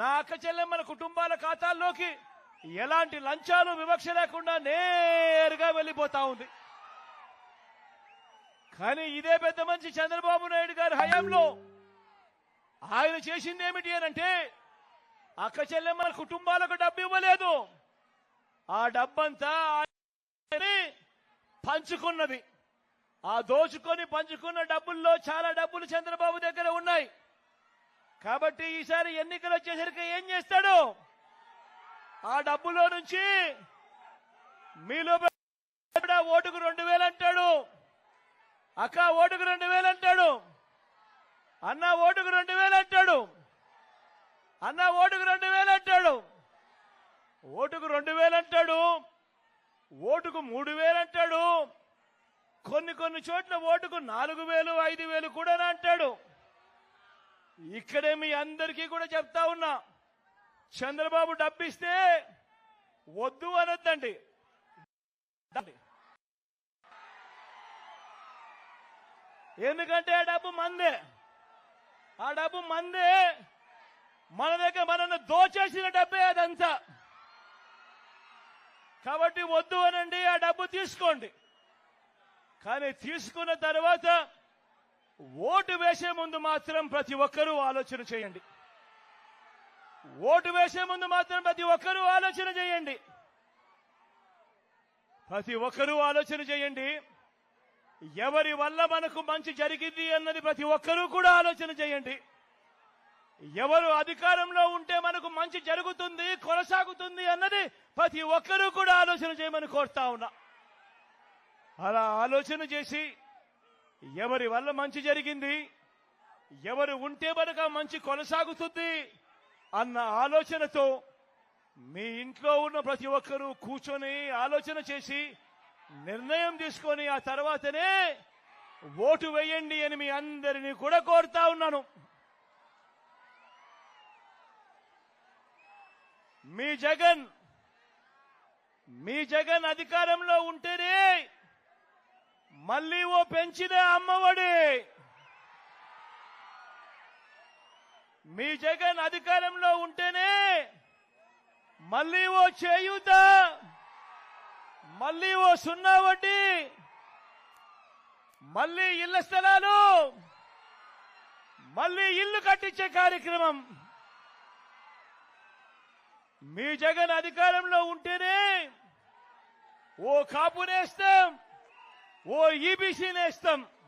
నా అక్కచెల్లెమ్మల కుటుంబాల ఖాతాల్లోకి ఎలాంటి లంచాలు వివక్ష లేకుండా నేరుగా వెళ్ళిపోతా ఉంది. కానీ ఇదే పెద్ద మంచి చంద్రబాబు నాయుడు గారి హయాంలో ఆయన చేసింది ఏమిటి అనంటే అక్క చెల్లెమ్మల కుటుంబాలకు డబ్బు ఇవ్వలేదు. ఆ డబ్బంతా పంచుకున్నది. ఆ దోచుకొని పంచుకున్న డబ్బుల్లో చాలా డబ్బులు చంద్రబాబు దగ్గర ఉన్నాయి. కాబట్టి ఈసారి ఎన్నికలు వచ్చేసరికి ఏం చేస్తాడు? ఆ డబ్బులో నుంచి మీలో ఓటుకు రెండు వేలు అంటాడు. అక్క ఓటుకు రెండు వేలు అంటాడు. అన్న ఓటుకు రెండు వేలు అంటాడు. అన్న ఓటుకు రెండు వేలు అంటాడు. ఓటుకు రెండు వేలు అంటాడు. ఓటుకు మూడు వేలు అంటాడు. కొన్ని కొన్ని చోట్ల ఓటుకు నాలుగు వేలు ఐదు వేలు కూడా అంటాడు. ఇక్కడే మీ అందరికీ కూడా చెప్తా ఉన్నా. చంద్రబాబు డబ్బిస్తే వద్దు అనొద్దండి. ఎందుకంటే ఆ డబ్బు మందే. ఆ డబ్బు మందే. మన దగ్గర మనల్ని దోచేసిన డబ్బే అదంతా. కాబట్టి వద్దు అనండి ఆ డబ్బు తీసుకోండి. కానీ తీసుకున్న తర్వాత ఓటు వేసే ముందు మాత్రం ప్రతి ఒక్కరూ ఆలోచన చేయండి. ఓటు వేసే ముందు మాత్రం ప్రతి ఒక్కరూ ఆలోచన చేయండి. ప్రతి ఒక్కరూ ఆలోచన చేయండి. ఎవరి వల్ల మనకు మంచి జరిగింది అన్నది ప్రతి ఒక్కరూ కూడా ఆలోచన చేయండి. ఎవరు అధికారంలో ఉంటే మనకు మంచి జరుగుతుంది కొనసాగుతుంది అన్నది ప్రతి ఒక్కరూ కూడా ఆలోచన చేయమని కోరుతా ఉన్నా. అలా ఆలోచన చేసి ఎవరి వల్ల మంచి జరిగింది? ఎవరు ఉంటే మనకు మంచి కొనసాగుతుంది? అన్న ఆలోచనతో మీ ఇంట్లో ఉన్న ప్రతి ఒక్కరూ కూర్చొని ఆలోచన చేసి నిర్ణయం తీసుకొని ఆ తర్వాతనే ఓటు వేయండి అని మీ అందరినీ కూడా కోరుతా ఉన్నాను. మీ జగన్ మీ జగన్ అధికారంలో ఉంటేనే మళ్ళీ ఓ పెంచిన అమ్మఒడి. మీ జగన్ అధికారంలో ఉంటేనే మళ్ళీ ఓ చేయూత మళ్ళీ ఓ సున్నా వడ్డీ మళ్ళీ ఇళ్ళ స్థలాలు మళ్ళీ ఇల్లు కట్టించే కార్యక్రమం. మీ జగన్ అధికారంలో ఉంటేనే ఓ కాపునేస్తాం ఓ ఈబీసీ నేస్తాం